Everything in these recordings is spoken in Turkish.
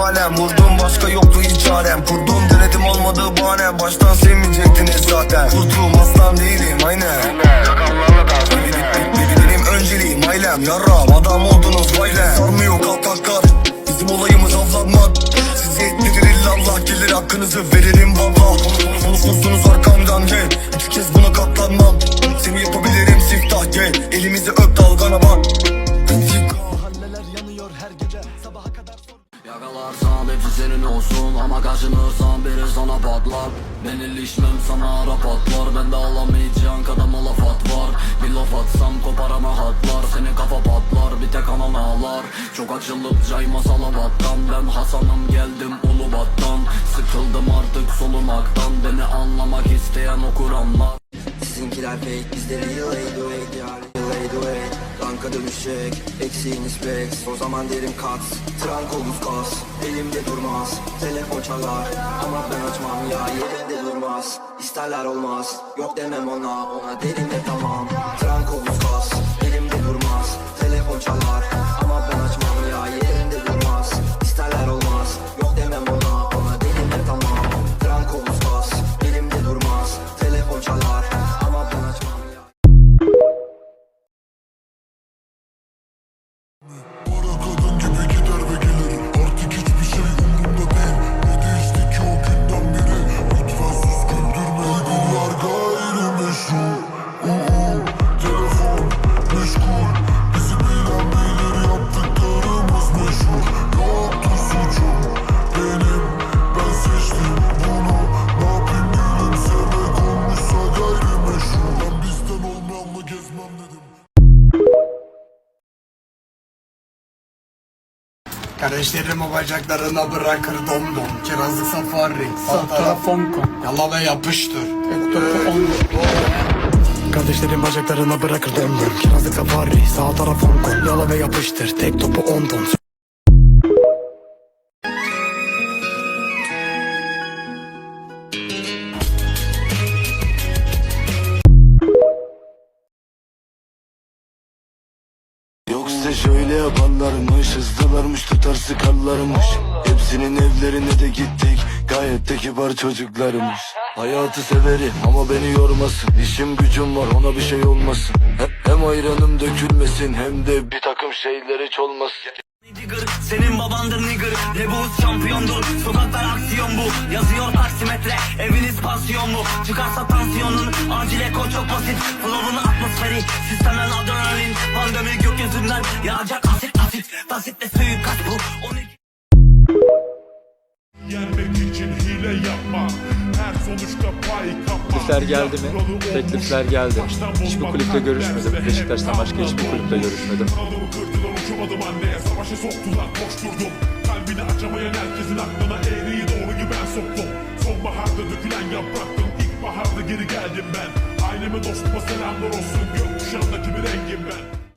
alem Vurdum başka yoktu hiç çarem. Kurdum denedim olmadı bahane Baştan sevmeyecektiniz zaten. Kurduğum aslan değilim aynen. Yakanlarla da Benim önceliğim ailem Yarram adam oldunuz vaylen Sarmıyor kalk kalk kalk Bizim olayımız avlanmak Siz yetmedir illa Allah gelir hakkınızı veririm valla atsam koparama hatlar Senin kafa patlar bir tek anan ağlar. Çok açılıp cayma salavattan Ben Hasan'ım geldim Ulubat'tan. Sıkıldım artık solumaktan Beni anlamak isteyen okur anlar. Sizinkiler fake bizleri do it yani Banka dönüşecek eksiğiniz specs O zaman derim kat Trank omuz kas. Elimde durmaz Telefon çalar. Ama ben açmam ya yerinde durmaz İsterler olmaz. Yok demem ona Ona derim de tamam. Trank omuz kas Elimde durmaz. Telefon çalar Kardeşlerim o bacaklarına bırakır dom dom. Kirazlı safari Sağ taraf Fonko. Yala ve yapıştır. Topu on. Kardeşlerim bacaklarına bırakır dom dom. Kirazlı safari Sağ taraf Hong Kong Yala ve yapıştır. Tek topu on kibar çocuklarmış Hayatı severim ama beni yormasın. İşim gücüm var ona bir şey olmasın. Hem, hem ayranım dökülmesin Hem de bir takım şeyler hiç olmasın. Senin babandır nigger. Rebus şampiyondur. Sokaklar aksiyon bu. Yazıyor taksimetre. Eviniz pansiyon mu Çıkarsa tansiyonun Acil eko çok basit. Flow'un atmosferi Sistemden adrenalin. Pandemi gökyüzünden Yağacak asit asit. Tasitle suikast bu. 12 Yenmek hile yapma. Her sonuçta pay kapma Teklifler geldi mi? Teklifler geldi. Hiçbir kulüple görüşmedim. Beşiktaş'tan başka hiçbir kulüple görüşmedim. Kırdılar uçamadım anneye Savaşa soktular koşturdum. Kalbini açamayan herkesin aklına eğriyi doğruyu ben soktum. Sonbaharda dökülen yapraktım İlkbaharda geri geldim ben. Aileme dostuma selamlar olsun. Gökkuşağındaki bir rengim ben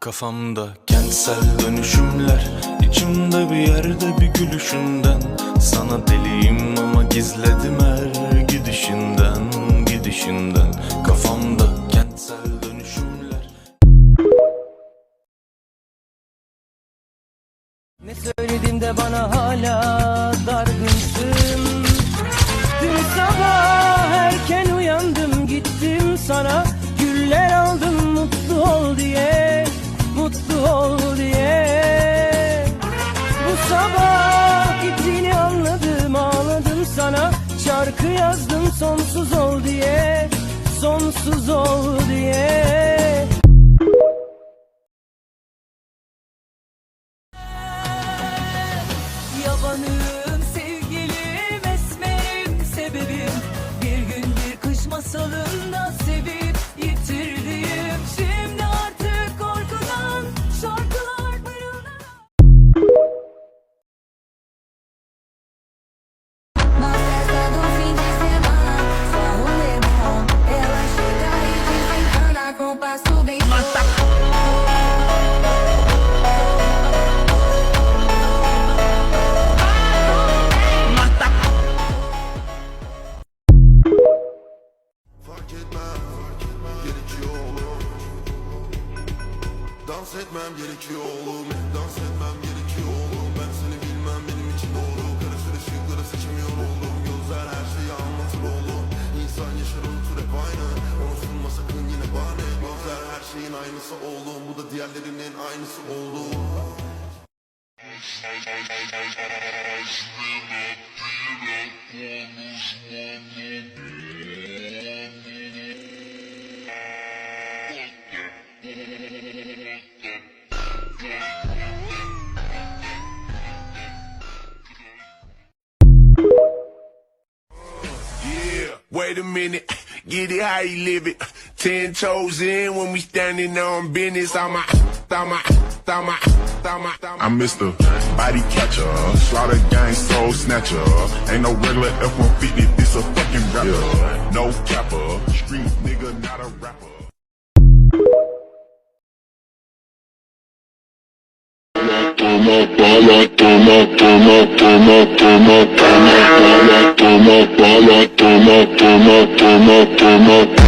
Kafamda kentsel dönüşümler İçimde bir yerde bir gülüşünden. Sana deliyim ama gizledim her gidişinden Gidişinden. Kafamda kentsel dönüşümler. Ne söyledim de bana sonsuz ol diye Sonsuz ol diye Etmem gerekiyor oğlum. Dans etmem gerekiyor oğlum. Ben seni bilmem benim için doğru. Karışır ışıkları seçemiyor oldum Gözler her şeyi anlatır oğlum. İnsan yaşar unutur hep aynı. Onu sunma sakın yine bahane. Gözler her şeyin aynısı oğlum. Bu da diğerlerinin aynısı oğlum wait a minute. Get it how you live it. Ten toes in when we standing on business. I'm a, I'm a, I'm a, I'm a, I'm Mr. Body Catcher, Slaughter Gang Soul Snatcher. Ain't no regular F-150, this a fucking rapper. No capper, street nigga, not a rapper. toma bala, toma, toma, toma, toma, toma bala, toma bala, toma, toma, toma, toma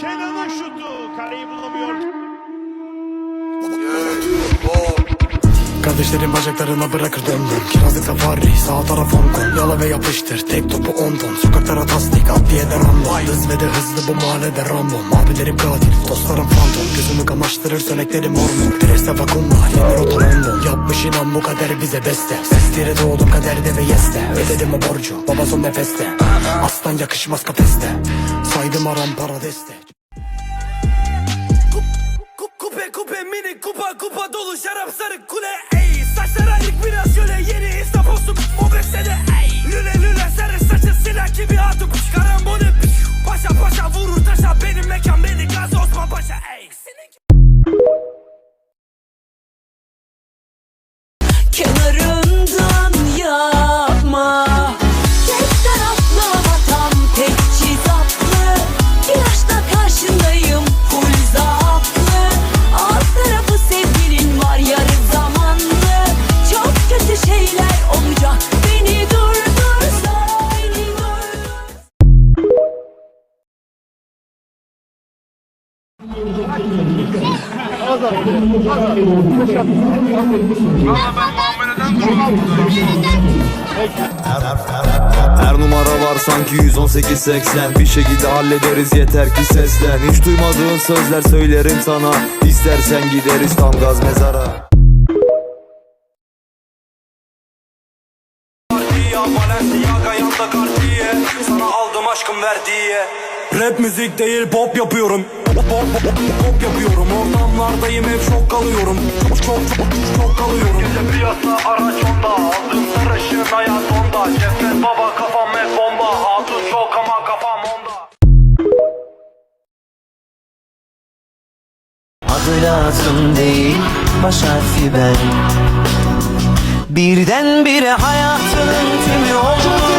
Kenan'ın şutu. Kaleyi bulamıyor. Kardeşlerim bacaklarına bırakır döndüm Kirazlık safari sağ taraf Kong Yala ve yapıştır tek topu 10 ton Sokaklara tasdik adliyede random. Hız ve de hızlı bu mahallede random. Abilerim katil dostlarım fantom Gözümü kamaştırır söneklerim hormon. Preste vakumla yeni rota London Yapmış inan bu kader bize beste. Sestire doğdum kaderde ve yeste. Ödedim o borcu baba son nefeste. Aslan yakışmaz kafeste. Saydım aram para kupe mini kupa kupa dolu şarap sarı kule. Ey Saçlar ayık biraz şöyle yeni Her numara var sanki 118-80 Bir şekilde hallederiz yeter ki seslen. Hiç duymadığın sözler söylerim sana. İstersen gideriz tam gaz mezara aşkım verdiği Rap müzik değil pop yapıyorum. Pop, pop, pop, pop yapıyorum. Ortamlardayım hep şok kalıyorum. Çok çok çok çok kalıyorum. Gece piyasa araç onda. Aldım sarışın hayat onda. Cefret baba kafam hep bomba. Hatun çok ama kafam onda. Adı lazım değil baş harfi ben. Birdenbire hayatının tümü oldu